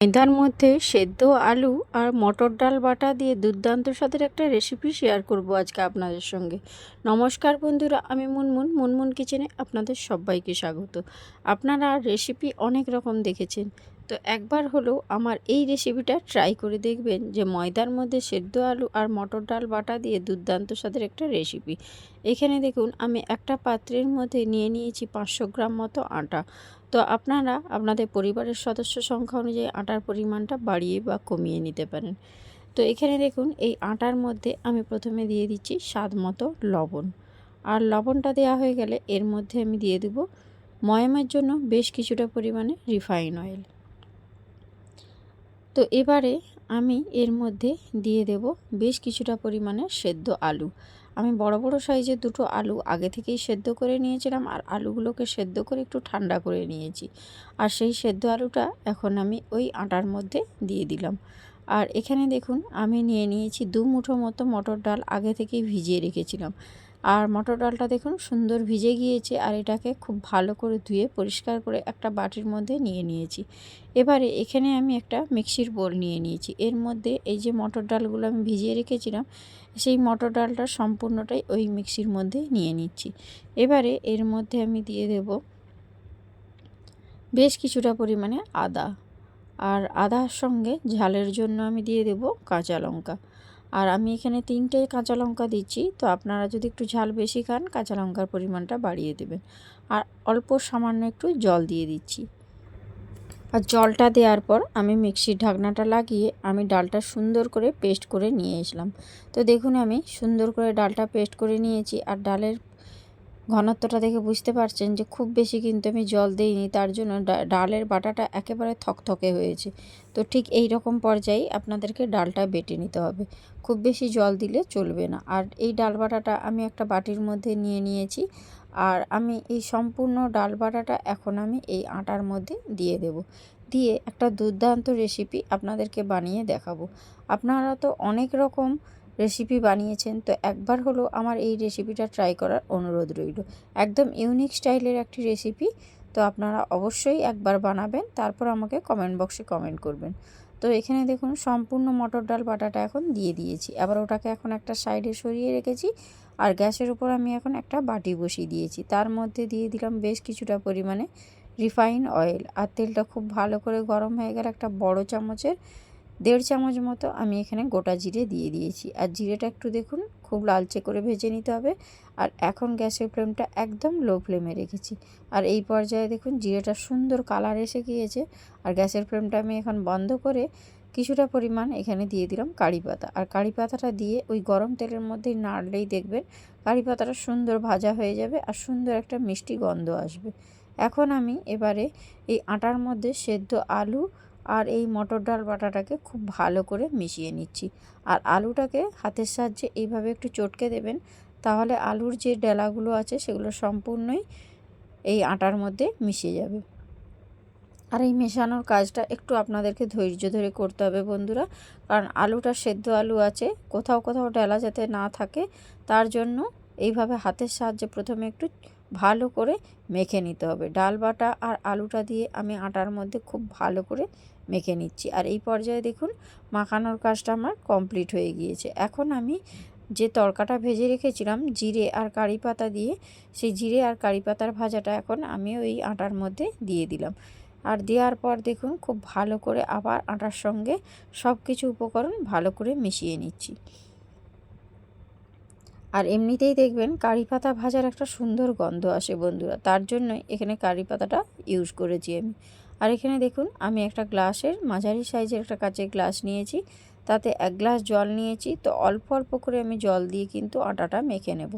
ময়দার মধ্যে সেদ্ধ আলু আর মটর ডাল বাটা দিয়ে দুর্দান্ত স্বাদের একটা রেসিপি শেয়ার করব আজকে আপনাদের সঙ্গে। নমস্কার বন্ধুরা, আমি মুনমুন। মুনমুন কিচেনে আপনাদের সবাইকে স্বাগত। আপনারা রেসিপি অনেক রকম দেখেছেন। তো একবার হলেও আমার এই রেসিপিটা ট্রাই করে দেখবেন যে ময়দার মধ্যে সেদ্ধ আলু আর মটর ডাল বাটা দিয়ে দুর্দান্ত স্বাদের একটা রেসিপি এখানে দেখুন, আমি একটা পাত্রের মধ্যে নিয়ে নিয়েছি পাঁচশো গ্রাম মতো আটা। তো আপনারা আপনাদের পরিবারের সদস্য সংখ্যা অনুযায়ী আটার পরিমাণটা বাড়িয়ে বা কমিয়ে নিতে পারেন। তো এখানে দেখুন, এই আটার মধ্যে আমি প্রথমে দিয়ে দিচ্ছি স্বাদ মতো লবণ। আর লবণটা দেওয়া হয়ে গেলে এর মধ্যে আমি দিয়ে দেব ময়ামের জন্য বেশ কিছুটা পরিমাণে রিফাইন অয়েল তো এবারে আমি এর মধ্যে দিয়ে দেব বেশ কিছুটা পরিমাণে সেদ্ধ আলু। আমি বড় বড় সাইজের দুটো আলু আগে থেকেই সেদ্ধ করে নিয়েছিলাম আর আলুগুলোকে সেদ্ধ করে একটু ঠান্ডা করে নিয়েছি। আর সেই সেদ্ধ আলুটা এখন আমি ওই আটার মধ্যে দিয়ে দিলাম। আর এখানে দেখুন, আমি নিয়ে নিয়েছি দু মুঠো মতো মটর ডাল আগে থেকেই ভিজিয়ে রেখেছিলাম। আর মটর ডালটা দেখুন সুন্দর ভিজে গিয়েছে আর এটাকে খুব ভালো করে ধুয়ে পরিষ্কার করে একটা বাটির মধ্যে নিয়ে নিয়েছি। এবারে এখানে আমি একটা মিক্সির বোল নিয়ে নিয়েছি। এর মধ্যে এই যে মটর ডালগুলো আমি ভিজিয়ে রেখেছিলাম, সেই মটর ডালটা সম্পূর্ণটাই ওই মিক্সির মধ্যে নিয়ে নিচ্ছি। এবারে এর মধ্যে আমি দিয়ে দেব বেশ কিছুটা পরিমাণে আদা। আর আদার সঙ্গে ঝালের জন্য আমি দিয়ে দেব কাঁচা লঙ্কা। আর আমি এখানে তিনটে কাঁচা লঙ্কা দিচ্ছি, তো আপনারা যদি একটু ঝাল বেশি খান, কাঁচা লঙ্কার পরিমাণটা বাড়িয়ে দেবেন। আর অল্প সামান্য একটু জল দিয়ে দিচ্ছি। আর জলটা দেওয়ার পর আমি মিক্সির ঢাকনাটা লাগিয়ে আমি ডালটা সুন্দর করে পেস্ট করে নিয়ে এসলাম। তো দেখুন আমি সুন্দর করে ডালটা পেস্ট করে নিয়েছি, আর ডালের ঘনত্বটা দেখে বুঝতে পারছেন যে খুব বেশি কিন্তু আমি জল দিইনি, তার জন্য ডালের বাটাটা একেবারে থকথকে হয়েছে। তো ঠিক এই রকম পর্যায়ে আপনাদেরকে ডালটা বেটে নিতে হবে। খুব বেশি জল দিলে চলবে না। আর এই ডাল বাটাটা আমি একটা বাটির মধ্যে নিয়ে নিয়েছি। আর আমি এই সম্পূর্ণ ডাল বাটাটা এখন আমি এই আটার মধ্যে দিয়ে দেব। দিয়ে একটা দুর্দান্ত রেসিপি আপনাদেরকে বানিয়ে দেখাবো। আপনারা তো অনেক রকম রেসিপি বানিয়েছেন। তো একবার হলো আমার এই রেসিপিটা ট্রাই করার অনুরোধ রইল। একদম ইউনিক স্টাইলের একটি রেসিপি তো আপনারা অবশ্যই একবার বানাবেন, তারপর আমাকে কমেন্ট বক্সে কমেন্ট করবেন। তো এখানে দেখুন, সম্পূর্ণ মটর ডাল বাটাটা এখন দিয়ে দিয়েছি। আবার ওটাকে এখন একটা সাইডে সরিয়ে রেখেছি। আর গ্যাসের উপর আমি এখন একটা বাটি বসিয়ে দিয়েছি। তার মধ্যে দিয়ে দিলাম বেশ কিছুটা পরিমাণে রিফাইন অয়েল আর তেলটা খুব ভালো করে গরম হয়ে গেলে একটা বড় চামচের দেড় চামচ মতো আমি এখানে গোটা জিরে দিয়ে দিয়েছি। আর জিরেটা একটু দেখুন, খুব লালচে করে ভেজে নিতে হবে। আর এখন গ্যাসের ফ্লেমটা একদম লো ফ্লেমে রেখেছি। আর এই পর্যায়ে দেখুন, জিরেটা সুন্দর কালার এসে গিয়েছে। আর গ্যাসের ফ্লেমটা আমি এখন বন্ধ করে কিছুটা পরিমাণ এখানে দিয়ে দিলাম কারি পাতা। আর কারি পাতাটা দিয়ে ওই গরম তেলের মধ্যেই নাড়লেই দেখবেন, কারি পাতাটা সুন্দর ভাজা হয়ে যাবে আর সুন্দর একটা মিষ্টি গন্ধ আসবে। এখন আমি এবারে এই আটার মধ্যে সেদ্ধ আলু আর এই মটর ডাল বাটাটাকে খুব ভালো করে মিশিয়ে নিচ্ছি। আর আলুটাকে হাতের সাহায্যে এইভাবে একটু চটকে দেবেন, তাহলে আলুর যে ডেলাগুলো আছে সেগুলো সম্পূর্ণই এই আটার মধ্যে মিশে যাবে। আর এই মেশানোর কাজটা একটু আপনাদেরকে ধৈর্য ধরে করতে হবে বন্ধুরা, কারণ আলুটা সেদ্ধ আলু আছে, কোথাও কোথাও ডেলা যাতে না থাকে, তার জন্য এইভাবে হাতের সাহায্যে প্রথমে একটু ভালো করে মেখে নিতে হবে। ডাল বাটা আর আলুটা দিয়ে আমি আটার মধ্যে খুব ভালো করে মেখে নিচ্ছি। আর এই পর্যায়ে দেখুন, মাখানোর কাজটা আমার কমপ্লিট হয়ে গিয়েছে। এখন আমি যে তরকাটা ভেজে রেখেছিলাম, জিরে আর কারি পাতা দিয়ে, সেই জিরে আর কারি পাতার ভাজাটা এখন আমি ওই আটার মধ্যে দিয়ে দিলাম। আর দেওয়ার পর দেখুন, খুব ভালো করে আবার আটার সঙ্গে সব কিছু উপকরণ ভালো করে মিশিয়ে নিচ্ছি। আর এমনিতেই দেখবেন, কারি পাতা ভাজার একটা সুন্দর গন্ধ আসে বন্ধুরা, তার জন্যই এখানে কারি পাতাটা ইউজ করেছি আমি। আর এখানে দেখুন, আমি একটা গ্লাসের, মাঝারি সাইজের একটা কাচের গ্লাস নিয়েছি। তাতে এক গ্লাস জল নিয়েছি। তো অল্প অল্প করে আমি জল দিয়ে কিন্তু আটাটা মেখে নেব।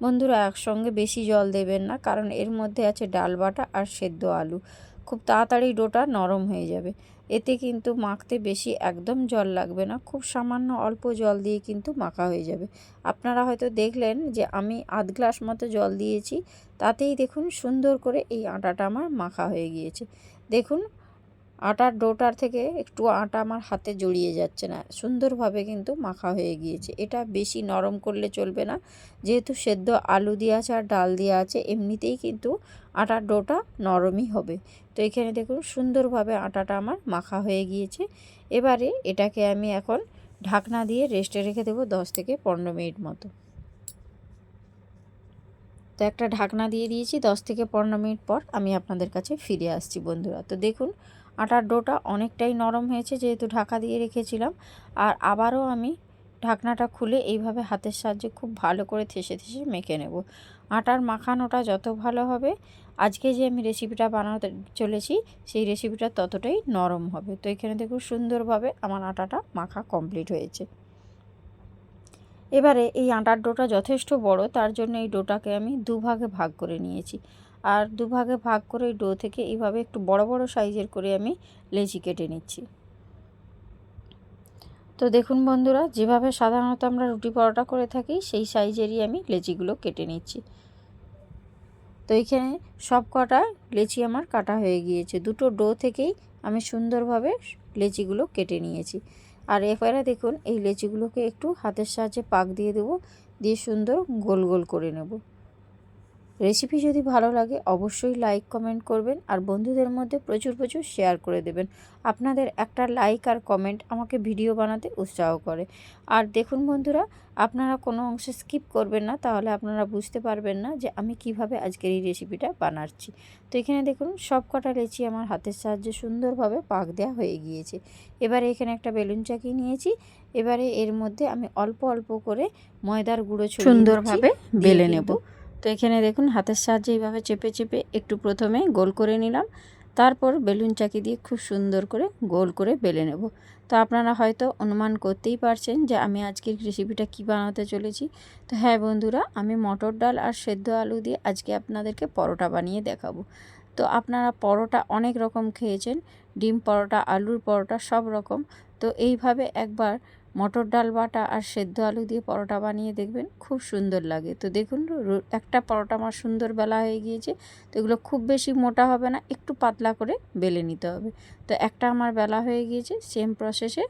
বন্ধুরা, একসঙ্গে বেশি জল দেবেন না, কারণ এর মধ্যে আছে ডাল বাটা আর সেদ্ধ আলু। খুব তাড়াতাড়ি ডোটা নরম হয়ে যাবে। এতে কিন্তু মাখতে বেশি একদম জল লাগবে না, খুব সামান্য অল্প জল দিয়ে কিন্তু মাখা হয়ে যাবে। আপনারা হয়তো দেখলেন যে আমি আধ গ্লাস মতো জল দিয়েছি। তাতেই দেখুন সুন্দর করে এই আটাটা আমার মাখা হয়ে গিয়েছে। দেখুন, আটার ডোটার থেকে একটু আটা আমার হাতে জড়িয়ে যাচ্ছে না। সুন্দরভাবে কিন্তু মাখা হয়ে গিয়েছে। এটা বেশি নরম করলে চলবে না। যেহেতু সেদ্ধ আলু দিয়ে আছে আর ডাল দিয়ে আছে, এমনিতেই কিন্তু আটার ডোটা নরমই হবে। তো এখানে দেখুন, সুন্দরভাবে আটাটা আমার মাখা হয়ে গিয়েছে। এবারে এটাকে আমি এখন ঢাকনা দিয়ে রেস্টে রেখে দেবো দশ থেকে পনেরো মিনিট মতো। তো একটা ঢাকনা দিয়ে দিয়েছি, দশ থেকে পনেরো মিনিট পর আমি আপনাদের কাছে ফিরে আসছি বন্ধুরা। তো দেখুন, আটার ডোটা অনেকটাই নরম হয়েছে যেহেতু ঢাকা দিয়ে রেখেছিলাম। আর আবারও আমি ঢাকনাটা খুলে এইভাবে হাতের সাহায্যে খুব ভালো করে থেসে থেসে মেখে নেব। আটার মাখানোটা যত ভালো হবে, আজকে যে আমি রেসিপিটা বানাতে চলেছি, সেই রেসিপিটা ততটাই নরম হবে। তো এখানে দেখুন, সুন্দরভাবে আমার আটাটা মাখা কমপ্লিট হয়েছে। এবারে এই আটার ডোটা যথেষ্ট বড়, তার জন্য এই ডোটাকে আমি দুভাগে ভাগ করে নিয়েছি। আর দুভাগে ভাগ করে ডো থেকে এইভাবে একটু বড় বড় সাইজের করে আমি লেচি কেটে নিচ্ছি। তো দেখুন বন্ধুরা, যেভাবে সাধারণত আমরা রুটি পরোটা করে থাকি, সেই সাইজেরই আমি লেচিগুলো কেটে নিচ্ছি। তো এইখানে সব কটা লেচি আমার কাটা হয়ে গিয়েছে। দুটো ডো থেকেই আমি সুন্দরভাবে লেচিগুলো কেটে নিয়েছি। আর এবারে দেখুন, এই লেচিগুলোকে একটু হাতের সাহায্যে পাক দিয়ে দেবো, দিয়ে সুন্দর গোল গোল করে নেব। রেসিপি যদি ভালো লাগে অবশ্যই লাইক কমেন্ট করবেন আর বন্ধুদের মধ্যে প্রচুর প্রচুর শেয়ার করে দেবেন। আপনাদের একটা লাইক আর কমেন্ট আমাকে ভিডিও বানাতে উৎসাহ করে। আর দেখুন বন্ধুরা আপনারা কোনো অংশে স্কিপ করবেন না তাহলে আপনারা বুঝতে পারবেন না যে আমি কীভাবে আজকের এই রেসিপিটা বানাচ্ছি। তো এখানে দেখুন সব কটা লেচি আমার হাতের সাহায্যে সুন্দরভাবে পাক দেওয়া হয়ে গিয়েছে। এবারে এখানে একটা বেলুন চাকি নিয়েছি। এবারে এর মধ্যে আমি অল্প অল্প করে ময়দার গুঁড়ো সুন্দরভাবে বেলে নেব। তো এখানে দেখুন, হাতের সাহায্যে এইভাবে চেপে চেপে একটু প্রথমে গোল করে নিলাম। তারপর বেলুন চাকি দিয়ে খুব সুন্দর করে গোল করে বেলে নেব। তো আপনারা হয়তো অনুমান করতেই পারছেন যে আমি আজকের রেসিপিটা কী বানাতে চলেছি। তো হ্যাঁ বন্ধুরা, আমি মটর ডাল আর সেদ্ধ আলু দিয়ে আজকে আপনাদেরকে পরোটা বানিয়ে দেখাবো। তো আপনারা পরোটা অনেক রকম খেয়েছেন, ডিম পরোটা, আলুর পরোটা সব রকম। তো এইভাবে একবার মটর ডাল বাটা আর সেদ্ধ আলু দিয়ে পরোটা বানিয়ে দেখবেন খুব সুন্দর লাগে। তো দেখুন একটা পরোটা আমার সুন্দর বেলা হয়ে গিয়েছে, তো এগুলো খুব বেশি মোটা হবে না, একটু পাতলা করে বেলে নিতে হবে। তো একটা আমার বেলা হয়ে গিয়েছে সেম প্রসেসে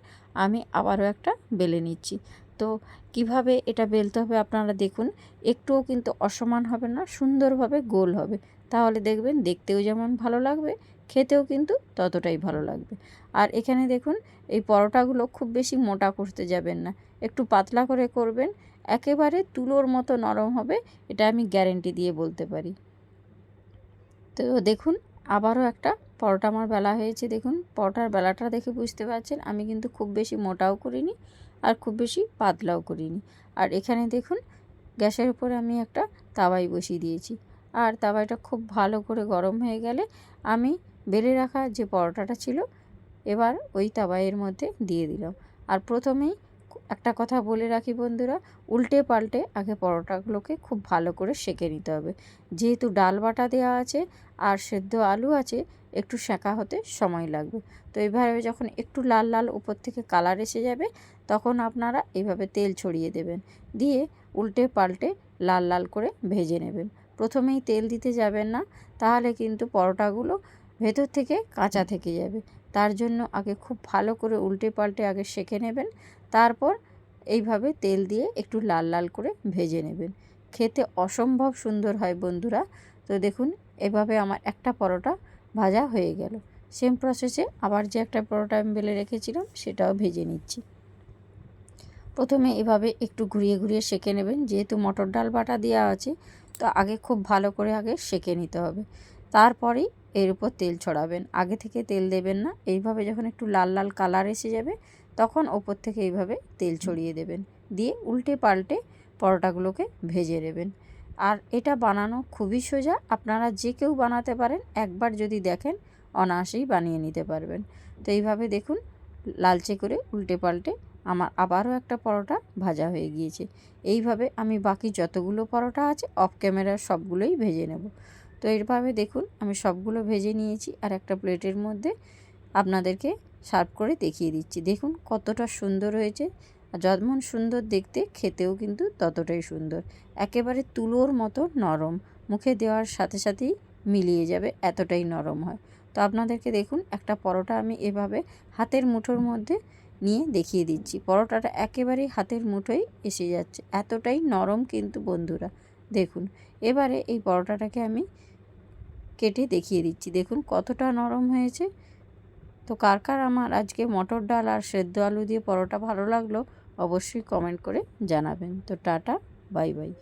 আমি আবারও একটা বেলে নিচ্ছি। তো কীভাবে এটা বেলতে হবে আপনারা দেখুন, একটুও কিন্তু অসমান হবে না, সুন্দরভাবে গোল হবে। তাহলে দেখবেন দেখতেও যেমন ভালো লাগবে, খেতেও কিন্তু ততটাই ভালো লাগবে। আর এখানে দেখুন, এই পরোটাগুলো খুব বেশি মোটা করতে যাবেন না। একটু পাতলা করে করবেন, একেবারে তুলোর মতো নরম হবে, এটা আমি গ্যারেন্টি দিয়ে বলতে পারি। তো দেখুন, আবারও একটা পরোটা আমার বেলা হয়েছে। দেখুন, পরোটার বেলাটা দেখে বুঝতে পারছেন, আমি কিন্তু খুব বেশি মোটাও করিনি আর খুব বেশি পাতলাও করিনি। আর এখানে দেখুন, গ্যাসের উপরে আমি একটা তাওয়াই বসিয়ে দিয়েছি। আর তাওয়াইটা খুব ভালো করে গরম হয়ে গেলে আমি বেলে রাখা যে পরোটাটা ছিল, এবার ওই তাওয়াইয়ের মধ্যে দিয়ে দিলাম। আর প্রথমেই একটা কথা বলে রাখি বন্ধুরা, উল্টে পাল্টে আগে পরোটাগুলোকে খুব ভালো করে সেঁকে নিতে হবে। যেহেতু ডাল বাটা দেওয়া আছে আর সেদ্ধ আলু আছে, একটু সেঁকা হতে সময় লাগবে। তো এইভাবে যখন একটু লাল লাল উপর থেকে কালার এসে যাবে, তখন আপনারা এইভাবে তেল ছড়িয়ে দেবেন। দিয়ে উল্টে পাল্টে লাল লাল করে ভেজে নেবেন। প্রথমেই তেল দিতে যাবেন না, তাহলে কিন্তু পরোটাগুলো ভেতর থেকে কাঁচা থেকে যাবে। তার জন্য আগে খুব ভালো করে উল্টে পাল্টে আগে সেঁকে নেবেন, তারপর এইভাবে তেল দিয়ে একটু লাল লাল করে ভেজে নেবেন। খেতে অসম্ভব সুন্দর হয় বন্ধুরা। তো দেখুন, এভাবে আমার একটা পরোটা ভাজা হয়ে গেল। সেম প্রসেসে আবার যে একটা পরোটা আমি বেলে রেখেছিলাম, সেটাও ভেজে নিচ্ছি। প্রথমে এভাবে একটু ঘুরিয়ে ঘুরিয়ে সেঁকে নেবেন। যেহেতু মটর ডাল বাটা দেওয়া আছে, তো আগে খুব ভালো করে আগে সেঁকে নিতে হবে। তারপরেই এর উপর তেল ছড়াবেন। আগে থেকে তেল দেবেন না। এইভাবে যখন একটু লাল লাল কালার এসে যাবে, তখন ওপর থেকে এইভাবে তেল ছড়িয়ে দেবেন। দিয়ে উল্টে পাল্টে পরোটাগুলোকে ভেজে নেবেন। আর এটা বানানো খুবই সোজা। আপনারা যে কেউ বানাতে পারেন, একবার যদি দেখেন, অনায়াসেই বানিয়ে নিতে পারবেন। তো এইভাবে দেখুন, লালচে করে উল্টে পাল্টে আমার আবারও একটা পরোটা ভাজা হয়ে গিয়েছে। এইভাবে আমি বাকি যতগুলো পরোটা আছে অফ ক্যামেরার সবগুলোই ভেজে নেব। তো এইভাবে দেখুন, আমি সবগুলো ভেজে নিয়েছি আর একটা প্লেটের মধ্যে আপনাদেরকে সার্ভ করে দেখিয়ে দিচ্ছি। দেখুন কতটা সুন্দর হয়েছে। যেমন সুন্দর দেখতে, খেতেও কিন্তু ততটাই সুন্দর। একেবারে তুলোর মতো নরম। মুখে দেওয়ার সাথে সাথেই মিলিয়ে যাবে, এতটাই নরম হয়। তো আপনাদেরকে দেখুন, একটা পরোটা আমি এভাবে হাতের মুঠোর মধ্যে নিয়ে দেখিয়ে দিচ্ছি। পরোটাটা একেবারেই হাতের মুঠোয় এসে যাচ্ছে। এতটাই নরম কিন্তু বন্ধুরা। দেখুন, এবারে এই পরোটাটাকে আমি কেটে দেখিয়ে দিচ্ছি। দেখুন, কতটা নরম হয়েছে। তো কার কার আমার আজকে মটর ডাল আর সেদ্ধ আলু দিয়ে পরোটা ভালো লাগল, অবশ্যই কমেন্ট করে জানাবেন। তো টাটা, বাই বাই।